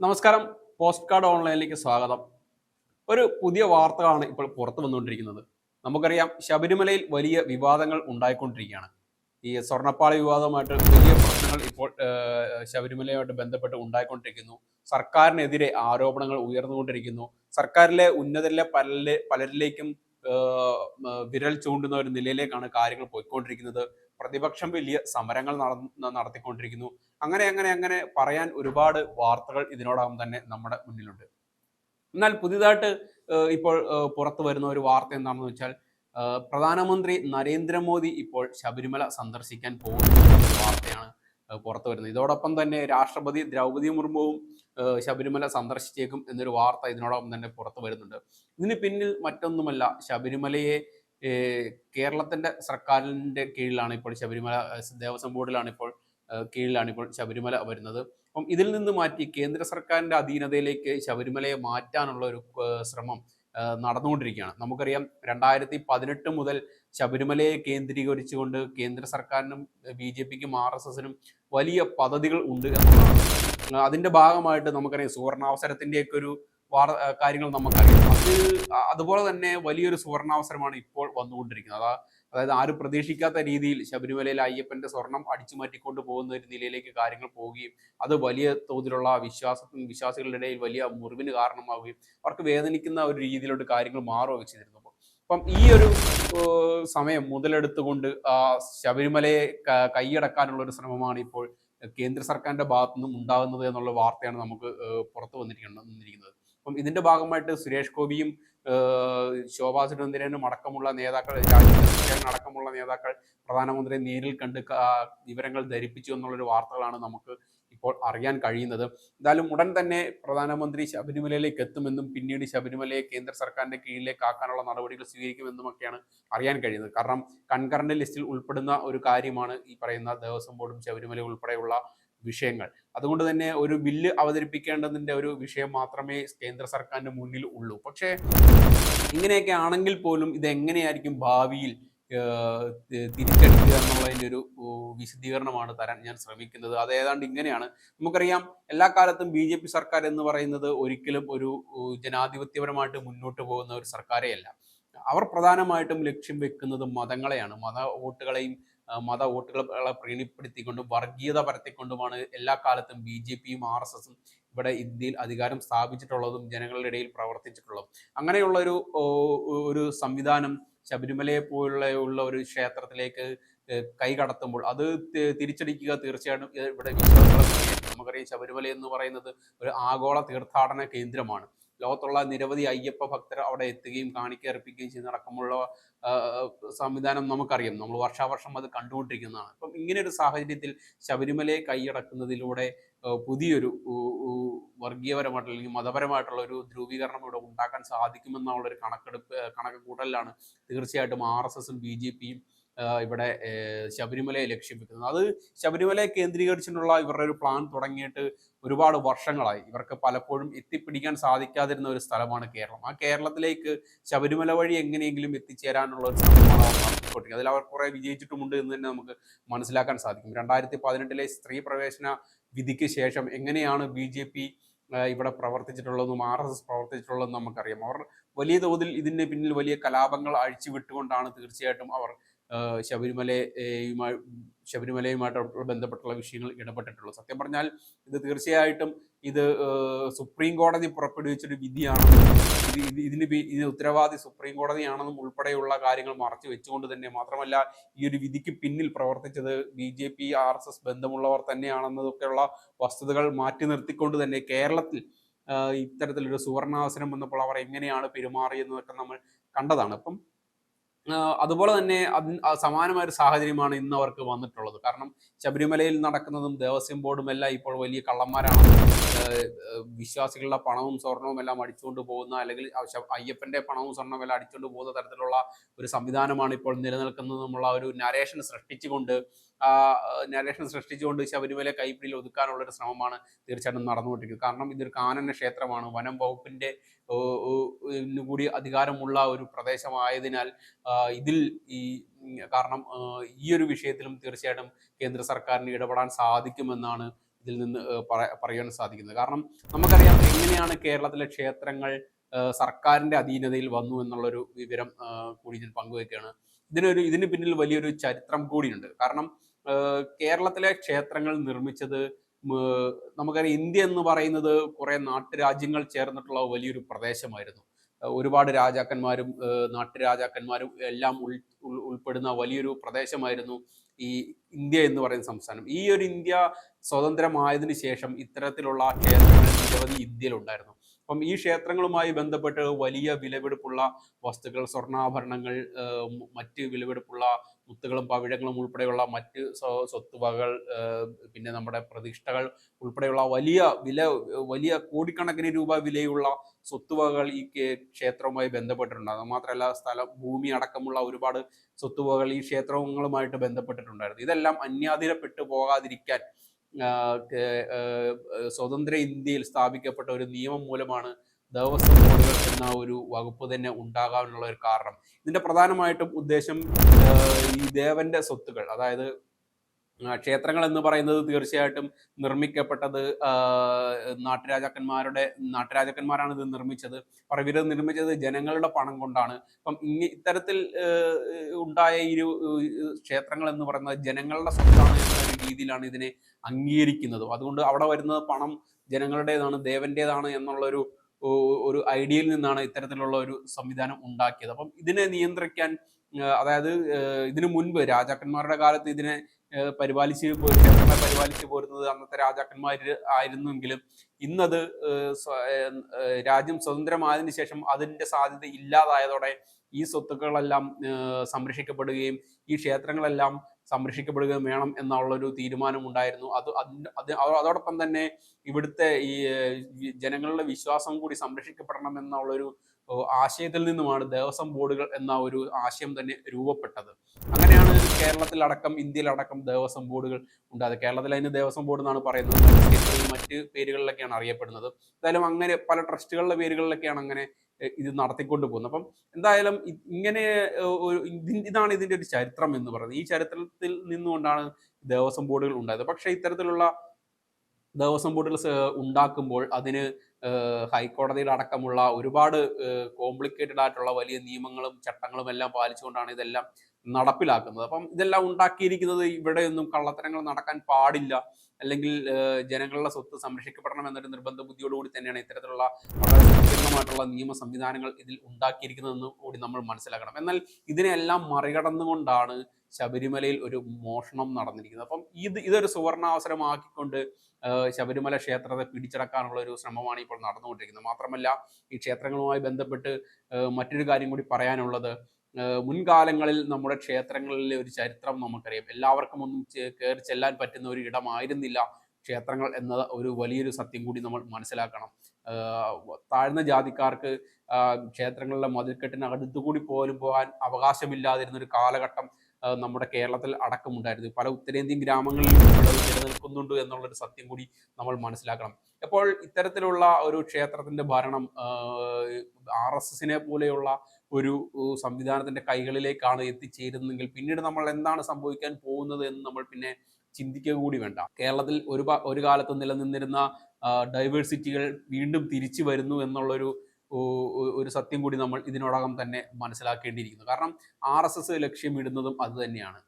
നമസ്കാരം. Post card ഓൺലൈനിലേക്ക് സ്വാഗതം. ഒരു പുതിയ വാർത്തകളാണ് ഇപ്പോൾ പുറത്തു വന്നുകൊണ്ടിരിക്കുന്നത്. നമുക്കറിയാം ശബരിമലയിൽ വലിയ വിവാദങ്ങൾ ഉണ്ടായിക്കൊണ്ടിരിക്കുകയാണ്. ഈ സ്വർണപ്പാളി വിവാദവുമായിട്ട് വലിയ പ്രശ്നങ്ങൾ ഇപ്പോൾ ശബരിമലയുമായിട്ട് ബന്ധപ്പെട്ട് ഉണ്ടായിക്കൊണ്ടിരിക്കുന്നു. സർക്കാരിനെതിരെ ആരോപണങ്ങൾ ഉയർന്നുകൊണ്ടിരിക്കുന്നു. സർക്കാരിലെ ഉന്നതരിലെ പല പലരിലേക്കും വിരൽ ചൂണ്ടുന്ന ഒരു നിലയിലേക്കാണ് കാര്യങ്ങൾ പോയിക്കൊണ്ടിരിക്കുന്നത്. പ്രതിപക്ഷം വലിയ സമരങ്ങൾ നട- നടത്തിക്കൊണ്ടിരിക്കുന്നു. അങ്ങനെ അങ്ങനെ അങ്ങനെ പറയാൻ ഒരുപാട് വാർത്തകൾ ഇതിനോടകം തന്നെ നമ്മുടെ മുന്നിലുണ്ട്. എന്നാൽ പുതിയതായിട്ട് ഇപ്പോൾ പുറത്തു വരുന്ന ഒരു വാർത്ത എന്താണെന്ന് വെച്ചാൽ പ്രധാനമന്ത്രി നരേന്ദ്രമോദി ഇപ്പോൾ ശബരിമല സന്ദർശിക്കാൻ പോകുന്ന വാർത്തയാണ് പുറത്തു വരുന്നത്. ഇതോടൊപ്പം തന്നെ രാഷ്ട്രപതി ദ്രൗപതി മുർമുവും ശബരിമല സന്ദർശിച്ചേക്കും എന്നൊരു വാർത്ത ഇതിനോടൊപ്പം തന്നെ പുറത്തു വരുന്നുണ്ട്. ഇതിന് പിന്നിൽ മറ്റൊന്നുമല്ല ശബരിമലയെ കേരളത്തിന്റെ സർക്കാരിന്റെ കീഴിലാണ് ഇപ്പോൾ ശബരിമല ദേവസ്വം ബോർഡിലാണ് ഇപ്പോൾ കീഴിലാണ് ഇപ്പോൾ ശബരിമല വരുന്നത്. അപ്പം ഇതിൽ നിന്ന് മാറ്റി കേന്ദ്ര സർക്കാരിന്റെ അധീനതയിലേക്ക് ശബരിമലയെ മാറ്റാനുള്ള ഒരു ശ്രമം നടന്നുകൊണ്ടിരിക്കുകയാണ്. നമുക്കറിയാം രണ്ടായിരത്തി പതിനെട്ട് മുതൽ ശബരിമലയെ കേന്ദ്രീകരിച്ചുകൊണ്ട് കേന്ദ്ര സർക്കാരിനും ബി ജെ പിക്കും ആർ എസ് എസിനും വലിയ പദ്ധതികൾ ഉണ്ട് എന്നുള്ളതാണ്. അതിന്റെ ഭാഗമായിട്ട് നമുക്കറിയാം സുവർണാവസരത്തിന്റെയൊക്കെ ഒരു കാര്യങ്ങൾ നമുക്കറിയാം. അത് അതുപോലെ തന്നെ വലിയൊരു സുവർണാവസരമാണ് ഇപ്പോൾ വന്നുകൊണ്ടിരിക്കുന്നത്. അതാ അതായത് ആരും പ്രതീക്ഷിക്കാത്ത രീതിയിൽ ശബരിമലയിൽ അയ്യപ്പന്റെ സ്വർണം അടിച്ചു മാറ്റിക്കൊണ്ട് പോകുന്ന ഒരു നിലയിലേക്ക് കാര്യങ്ങൾ പോവുകയും അത് വലിയ തോതിലുള്ള വിശ്വാസത്തിന് വിശ്വാസികളുടെ ഇടയിൽ വലിയ മുറിവിന് കാരണമാവുകയും അവർക്ക് വേദനിക്കുന്ന ഒരു രീതിയിലോട്ട് കാര്യങ്ങൾ മാറുകയൊക്കെ ചെയ്തിരുന്നു. അപ്പം ഈ ഒരു സമയം മുതലെടുത്തുകൊണ്ട് ശബരിമലയെ കൈയടക്കാനുള്ള ഒരു ശ്രമമാണ് ഇപ്പോൾ കേന്ദ്ര സർക്കാരിന്റെ ഭാഗത്തു നിന്നും ഉണ്ടാകുന്നത് എന്നുള്ള വാർത്തയാണ് നമുക്ക് പുറത്തു വന്നിരിക്കുന്നത്. അപ്പം ഇതിന്റെ ഭാഗമായിട്ട് സുരേഷ് ഗോപിയും ശോഭാ സുരേന്ദ്രനും അടക്കമുള്ള നേതാക്കൾ അടക്കമുള്ള നേതാക്കൾ പ്രധാനമന്ത്രിയെ നേരിൽ കണ്ട് വിവരങ്ങൾ ധരിപ്പിച്ചു എന്നുള്ളൊരു വാർത്തകളാണ് നമുക്ക് ഇപ്പോൾ അറിയാൻ കഴിയുന്നത്. എന്തായാലും ഉടൻ തന്നെ പ്രധാനമന്ത്രി ശബരിമലയിലേക്ക് എത്തുമെന്നും പിന്നീട് ശബരിമലയെ കേന്ദ്ര സർക്കാരിന്റെ കീഴിലേക്ക് ആക്കാനുള്ള നടപടികൾ സ്വീകരിക്കുമെന്നുമൊക്കെയാണ് അറിയാൻ കഴിയുന്നത്. കാരണം കൺകറന്റ് ലിസ്റ്റിൽ ഉൾപ്പെടുന്ന ഒരു കാര്യമാണ് ഈ പറയുന്ന ദേവസ്വം ബോർഡും ശബരിമല ഉൾപ്പെടെയുള്ള വിഷയങ്ങൾ. അതുകൊണ്ട് തന്നെ ഒരു ബില്ല് അവതരിപ്പിക്കേണ്ടതിന്റെ ഒരു വിഷയം മാത്രമേ കേന്ദ്ര സർക്കാരിന്റെ മുന്നിൽ ഉള്ളൂ. പക്ഷേ ഇങ്ങനെയൊക്കെ ആണെങ്കിൽ പോലും ഇത് എങ്ങനെയായിരിക്കും ഭാവിയിൽ തിരിച്ചടിക്കുക എന്നുള്ളതിന്റെ ഒരു വിശദീകരണമാണ് തരാൻ ഞാൻ ശ്രമിക്കുന്നത്. അത് ഏതാണ്ട് ഇങ്ങനെയാണ്. നമുക്കറിയാം എല്ലാ കാലത്തും ബി ജെ പി സർക്കാർ എന്ന് പറയുന്നത് ഒരിക്കലും ഒരു ജനാധിപത്യപരമായിട്ട് മുന്നോട്ട് പോകുന്ന ഒരു സർക്കാരേ അല്ല അവർ പ്രധാനമായിട്ടും ലക്ഷ്യം വെക്കുന്നത് മതങ്ങളെയാണ്. മത വോട്ടുകളെയും മത വോട്ടുകളെ പ്രീണിപ്പെടുത്തിക്കൊണ്ടും വർഗീയത പരത്തിക്കൊണ്ടുമാണ് എല്ലാ കാലത്തും ബി ജെ പിയും ആർ എസ് എസും ഇവിടെ ഇന്ത്യയിൽ അധികാരം സ്ഥാപിച്ചിട്ടുള്ളതും ജനങ്ങളുടെ ഇടയിൽ പ്രവർത്തിച്ചിട്ടുള്ളതും. അങ്ങനെയുള്ള ഒരു ഒരു സംവിധാനം ശബരിമലയെ പോലുള്ള ഉള്ള ഒരു ക്ഷേത്രത്തിലേക്ക് കൈ കടത്തുമ്പോൾ അത് തിരിച്ചടിക്കുക തീർച്ചയായിട്ടും ഇവിടെ നമുക്കറിയാം ശബരിമല എന്ന് പറയുന്നത് ഒരു ആഗോള തീർത്ഥാടന കേന്ദ്രമാണ്. ലോകത്തുള്ള നിരവധി അയ്യപ്പ ഭക്തർ അവിടെ എത്തുകയും കാണിക്ക അർപ്പിക്കുകയും ചെയ്യുന്ന അടക്കമുള്ള സംവിധാനം നമുക്കറിയാം. നമ്മൾ വർഷാവർഷം അത് കണ്ടുകൊണ്ടിരിക്കുന്നതാണ്. അപ്പം ഇങ്ങനെ ഒരു സാഹചര്യത്തിൽ ശബരിമലയെ കൈയടക്കുന്നതിലൂടെ പുതിയൊരു വർഗീയപരമായിട്ടുള്ള അല്ലെങ്കിൽ മതപരമായിട്ടുള്ള ഒരു ധ്രുവീകരണം ഇവിടെ ഉണ്ടാക്കാൻ സാധിക്കുമെന്നുള്ള ഒരു കണക്കെടുപ്പ് കണക്ക് കൂട്ടലിലാണ് തീർച്ചയായിട്ടും ആർ എസ് എസും ബി ജെ പിയും ഇവിടെ ശബരിമലയെ ലക്ഷ്യം വെക്കുന്നത് അത് ശബരിമലയെ കേന്ദ്രീകരിച്ചിട്ടുള്ള ഇവരുടെ ഒരു പ്ലാൻ തുടങ്ങിയിട്ട് ഒരുപാട് വർഷങ്ങളായി. ഇവർക്ക് പലപ്പോഴും എത്തിപ്പിടിക്കാൻ സാധിക്കാതിരുന്ന ഒരു സ്ഥലമാണ് കേരളം. ആ കേരളത്തിലേക്ക് ശബരിമല വഴി എങ്ങനെയെങ്കിലും എത്തിച്ചേരാനുള്ള ഒരു ശ്രമമാണ് അതിൽ അവർ കുറെ വിജയിച്ചിട്ടുമുണ്ട് എന്ന് തന്നെ നമുക്ക് മനസ്സിലാക്കാൻ സാധിക്കും. രണ്ടായിരത്തി പതിനെട്ടിലെ സ്ത്രീ പ്രവേശന വിധിക്ക് ശേഷം എങ്ങനെയാണ് ബി ജെ പി ഇവിടെ പ്രവർത്തിച്ചിട്ടുള്ളതെന്നും ആർ എസ് എസ് പ്രവർത്തിച്ചിട്ടുള്ളതെന്നും നമുക്കറിയാം. അവർ വലിയ തോതിൽ ഇതിന് പിന്നിൽ വലിയ കലാപങ്ങൾ അഴിച്ചുവിട്ടുകൊണ്ടാണ് തീർച്ചയായിട്ടും അവർ ശബരിമലയുമായി ശബരിമലയുമായിട്ട് ബന്ധപ്പെട്ടുള്ള വിഷയങ്ങൾ ഇടപെട്ടിട്ടുള്ളൂ. സത്യം പറഞ്ഞാൽ ഇത് തീർച്ചയായിട്ടും ഇത് സുപ്രീം കോടതി പുറപ്പെടുവിച്ചൊരു വിധിയാണ്. ഇത് ഇത് ഇതിന് ഇതിന് ഉത്തരവാദി സുപ്രീം കോടതിയാണെന്നും ഉൾപ്പെടെയുള്ള കാര്യങ്ങൾ മറച്ചു വെച്ചുകൊണ്ട് തന്നെ മാത്രമല്ല ഈ ഒരു വിധിക്ക് പിന്നിൽ പ്രവർത്തിച്ചത് B J P R S S ബന്ധമുള്ളവർ തന്നെയാണെന്നതൊക്കെയുള്ള വസ്തുതകൾ മാറ്റി നിർത്തിക്കൊണ്ട് തന്നെ കേരളത്തിൽ ഇത്തരത്തിലൊരു സുവർണാവസരം വന്നപ്പോൾ അവർ എങ്ങനെയാണ് പെരുമാറിയെന്നതൊക്കെ നമ്മൾ കണ്ടതാണ്. അപ്പം അതുപോലെ തന്നെ സമാനമായ ഒരു സാഹചര്യമാണ് ഇന്ന് അവർക്ക് വന്നിട്ടുള്ളത്. കാരണം ശബരിമലയിൽ നടക്കുന്നതും ദേവസ്വം ബോർഡും എല്ലാം ഇപ്പോൾ വലിയ കള്ളന്മാരാണ്. വിശ്വാസികളുടെ പണവും സ്വർണവും എല്ലാം അടിച്ചുകൊണ്ട് പോകുന്ന അല്ലെങ്കിൽ അയ്യപ്പന്റെ പണവും സ്വർണവും എല്ലാം അടിച്ചുകൊണ്ട് പോകുന്ന തരത്തിലുള്ള ഒരു സംവിധാനമാണ് ഇപ്പോൾ നിലനിൽക്കുന്നത് എന്നുള്ള ഒരു നരേഷൻ സൃഷ്ടിച്ചുകൊണ്ട് നരേഷൻ സൃഷ്ടിച്ചുകൊണ്ട് ശബരിമല കൈപ്പിടിയിൽ ഒതുക്കാനുള്ള ഒരു ശ്രമമാണ് തീർച്ചയായിട്ടും നടന്നുകൊണ്ടിരിക്കുന്നത്. കാരണം ഇതൊരു കാനന ക്ഷേത്രമാണ്. വനം വകുപ്പിന്റെ കൂടി അധികാരമുള്ള ഒരു പ്രദേശമായതിനാൽ ഇതിൽ ഈ കാരണം ഈ ഒരു വിഷയത്തിലും തീർച്ചയായിട്ടും കേന്ദ്ര സർക്കാരിന് ഇടപെടാൻ സാധിക്കുമെന്നാണ് ഇതിൽ നിന്ന് പറയാൻ സാധിക്കുന്നത്. കാരണം നമുക്കറിയാം എങ്ങനെയാണ് കേരളത്തിലെ ക്ഷേത്രങ്ങൾ സർക്കാരിന്റെ അധീനതയിൽ വന്നു എന്നുള്ളൊരു വിവരം കൂടി ഞാൻ പങ്കുവയ്ക്കുകയാണ് ഇതിനൊരു ഇതിന് പിന്നിൽ വലിയൊരു ചരിത്രം കൂടിയുണ്ട്. കാരണം കേരളത്തിലെ ക്ഷേത്രങ്ങൾ നിർമ്മിച്ചത് നമുക്കറിയാം ഇന്ത്യ എന്ന് പറയുന്നത് കുറെ നാട്ടുരാജ്യങ്ങൾ ചേർന്നിട്ടുള്ള വലിയൊരു പ്രദേശമായിരുന്നു. ഒരുപാട് രാജാക്കന്മാരും നാട്ടുരാജാക്കന്മാരും എല്ലാം ഉൾ ഉൾ- ഉൾപ്പെടുന്ന വലിയൊരു പ്രദേശമായിരുന്നു ഈ ഇന്ത്യ എന്ന് പറയുന്ന സംസ്ഥാനം. ഈ ഒരു ഇന്ത്യ സ്വതന്ത്രമായതിനു ശേഷം ഇത്തരത്തിലുള്ള കേന്ദ്രങ്ങൾ നിരവധി ഇന്ത്യയിലുണ്ടായിരുന്നു. അപ്പം ഈ ക്ഷേത്രങ്ങളുമായി ബന്ധപ്പെട്ട് വലിയ വിലപിടിപ്പുള്ള വസ്തുക്കൾ സ്വർണാഭരണങ്ങൾ മറ്റ് വിലപിടിപ്പുള്ള മുത്തുകളും പവിഴങ്ങളും ഉൾപ്പെടെയുള്ള മറ്റ് സ്വത്തുവകൾ പിന്നെ നമ്മുടെ പ്രതിഷ്ഠകൾ ഉൾപ്പെടെയുള്ള വലിയ വില വലിയ കോടിക്കണക്കിന് രൂപ വിലയുള്ള സ്വത്തുവകകൾ ഈ ക്ഷേത്രവുമായി ബന്ധപ്പെട്ടിട്ടുണ്ട്. അത് മാത്രമല്ല സ്ഥലം ഭൂമി അടക്കമുള്ള ഒരുപാട് സ്വത്തുവകകൾ ഈ ക്ഷേത്രങ്ങളുമായിട്ട് ബന്ധപ്പെട്ടിട്ടുണ്ടായിരുന്നു. ഇതെല്ലാം അന്യാതിരപ്പെട്ടു പോകാതിരിക്കാൻ സ്വതന്ത്ര ഇന്ത്യയിൽ സ്ഥാപിക്കപ്പെട്ട ഒരു നിയമം മൂലമാണ് ദേവസ്വം എന്ന ഒരു വകുപ്പ് തന്നെ ഉണ്ടാകാനുള്ള ഒരു കാരണം. ഇതിന്റെ പ്രധാനമായിട്ടും ഉദ്ദേശം ഈ ദേവന്റെ സ്വത്തുക്കൾ അതായത് ക്ഷേത്രങ്ങൾ എന്ന് പറയുന്നത് തീർച്ചയായിട്ടും നിർമ്മിക്കപ്പെട്ടത് നാട്ടുരാജാക്കന്മാരുടെ നാട്ടുരാജാക്കന്മാരാണ് ഇത് നിർമ്മിച്ചത്. പറവിരത് നിർമ്മിച്ചത് ജനങ്ങളുടെ പണം കൊണ്ടാണ്. അപ്പം ഇത്തരത്തിൽ ഉണ്ടായ ഈ ക്ഷേത്രങ്ങൾ എന്ന് പറയുന്നത് ജനങ്ങളുടെ സ്വത്താണ് രീതിയിലാണ് ഇതിനെ അംഗീകരിക്കുന്നതും. അതുകൊണ്ട് അവിടെ വരുന്ന പണം ജനങ്ങളുടേതാണ് ദേവന്റേതാണ് എന്നുള്ളൊരു ഒരു ഐഡിയയിൽ നിന്നാണ് ഇത്തരത്തിലുള്ള ഒരു സംവിധാനം ഉണ്ടാക്കിയത്. അപ്പം ഇതിനെ നിയന്ത്രിക്കാൻ അതായത് ഇതിനു മുൻപ് രാജാക്കന്മാരുടെ കാലത്ത് ഇതിനെ പരിപാലിച്ച് ക്ഷേത്രങ്ങളെ പരിപാലിച്ച് പോരുന്നത് അന്നത്തെ രാജാക്കന്മാർ ആയിരുന്നുവെങ്കിലും ഇന്നത് രാജ്യം സ്വതന്ത്രമായതിനു ശേഷം അതിന്റെ സാധ്യത ഇല്ലാതായതോടെ ഈ സ്വത്തുക്കളെല്ലാം സംരക്ഷിക്കപ്പെടുകയും ഈ ക്ഷേത്രങ്ങളെല്ലാം സംരക്ഷിക്കപ്പെടുകയും വേണം എന്നുള്ളൊരു തീരുമാനം ഉണ്ടായിരുന്നു അത് അത് അതോടൊപ്പം തന്നെ ഇവിടുത്തെ ഈ ജനങ്ങളുടെ വിശ്വാസം കൂടി സംരക്ഷിക്കപ്പെടണം എന്നുള്ളൊരു ആശയത്തിൽ നിന്നുമാണ് ദേവസ്വം ബോർഡുകൾ എന്ന ഒരു ആശയം തന്നെ രൂപപ്പെട്ടത്. അങ്ങനെയാണ് കേരളത്തിലടക്കം ഇന്ത്യയിലടക്കം ദേവസ്വം ബോർഡുകൾ ഉണ്ടായത്. കേരളത്തിൽ അതിന് ദേവസ്വം ബോർഡ് എന്നാണ് പറയുന്നത്. മറ്റ് പേരുകളിലൊക്കെയാണ് അറിയപ്പെടുന്നത്. എന്തായാലും അങ്ങനെ പല ട്രസ്റ്റുകളുടെ പേരുകളിലൊക്കെയാണ് അങ്ങനെ ഇത് നടത്തിക്കൊണ്ട് പോകുന്നത് അപ്പം എന്തായാലും ഇങ്ങനെ ഇതാണ് ഇതിന്റെ ഒരു ചരിത്രം എന്ന് പറയുന്നത്. ഈ ചരിത്രത്തിൽ നിന്നുകൊണ്ടാണ് ദേവസ്വം ബോർഡുകൾ ഉണ്ടായത്. പക്ഷേ ഇത്തരത്തിലുള്ള ദേവസ്വം ബോർഡുകൾ ഉണ്ടാക്കുമ്പോൾ അതിന് ഹൈക്കോടതിയുടെ അടക്കമുള്ള ഒരുപാട് കോംപ്ലിക്കേറ്റഡ് ആയിട്ടുള്ള വലിയ നിയമങ്ങളും ചട്ടങ്ങളും എല്ലാം പാലിച്ചുകൊണ്ടാണ് ഇതെല്ലാം നടപ്പിലാക്കുന്നത്. അപ്പം ഇതെല്ലാം ഉണ്ടാക്കിയിരിക്കുന്നത് ഇവിടെയൊന്നും കള്ളത്തരങ്ങൾ നടക്കാൻ പാടില്ല. അല്ലെങ്കിൽ ജനങ്ങളുടെ സ്വത്ത് സംരക്ഷിക്കപ്പെടണം എന്നൊരു നിർബന്ധ ബുദ്ധിയോടുകൂടി തന്നെയാണ് ഇത്തരത്തിലുള്ള വളരെ സങ്കീർണമായിട്ടുള്ള നിയമ സംവിധാനങ്ങൾ ഇതിൽ ഉണ്ടാക്കിയിരിക്കുന്നതെന്ന് കൂടി നമ്മൾ മനസ്സിലാക്കണം. എന്നാൽ ഇതിനെല്ലാം മറികടന്നുകൊണ്ടാണ് ശബരിമലയിൽ ഒരു മോഷണം നടന്നിരിക്കുന്നത്. അപ്പം ഇത് ഇതൊരു സുവർണാവസരമാക്കിക്കൊണ്ട് ശബരിമല ക്ഷേത്രത്തെ പിടിച്ചടക്കാനുള്ള ഒരു ശ്രമമാണ് ഇപ്പോൾ നടന്നുകൊണ്ടിരിക്കുന്നത്. മാത്രമല്ല ഈ ക്ഷേത്രങ്ങളുമായി ബന്ധപ്പെട്ട് മറ്റൊരു കാര്യം കൂടി പറയാനുള്ളത് മുൻകാലങ്ങളിൽ നമ്മുടെ ക്ഷേത്രങ്ങളിലെ ഒരു ചരിത്രം നമുക്കറിയാം. എല്ലാവർക്കും ഒന്നും കയറി ചെല്ലാൻ പറ്റുന്ന ഒരു ഇടമായിരുന്നില്ല ക്ഷേത്രങ്ങൾ എന്ന ഒരു വലിയൊരു സത്യം കൂടി നമ്മൾ മനസ്സിലാക്കണം. താഴ്ന്ന ജാതിക്കാർക്ക് ക്ഷേത്രങ്ങളിലെ മതിൽക്കെട്ടിനകത്തു കൂടി പോലും പോകാൻ അവകാശമില്ലാതിരുന്ന ഒരു കാലഘട്ടം നമ്മുടെ കേരളത്തിൽ അടക്കമുണ്ടായിരുന്നു. പല ഉത്തരേന്ത്യൻ ഗ്രാമങ്ങളിലും നിലനിൽക്കുന്നുണ്ട് എന്നുള്ളൊരു സത്യം കൂടി നമ്മൾ മനസ്സിലാക്കണം. അപ്പോൾ ഇത്തരത്തിലുള്ള ഒരു ക്ഷേത്രത്തിന്റെ ഭരണം ആർ എസ് എസിനെ പോലെയുള്ള ഒരു സംവിധാനത്തിന്റെ കൈകളിലേക്കാണ് എത്തിച്ചേരുന്നതെങ്കിൽ പിന്നീട് നമ്മൾ എന്താണ് സംഭവിക്കാൻ പോകുന്നത് എന്ന് നമ്മൾ പിന്നെ ചിന്തിക്കുക കൂടി വേണ്ട. കേരളത്തിൽ ഒരു ഒരു കാലത്ത് നിലനിന്നിരുന്ന ഡൈവേഴ്സിറ്റികൾ വീണ്ടും തിരിച്ചു വരുന്നു എന്നുള്ളൊരു ഒരു സത്യം കൂടി നമ്മൾ ഇതിനോടകം തന്നെ മനസ്സിലാക്കേണ്ടിയിരിക്കുന്നു. കാരണം ആർ എസ് എസ് ലക്ഷ്യമിടുന്നതും അത് തന്നെയാണ്.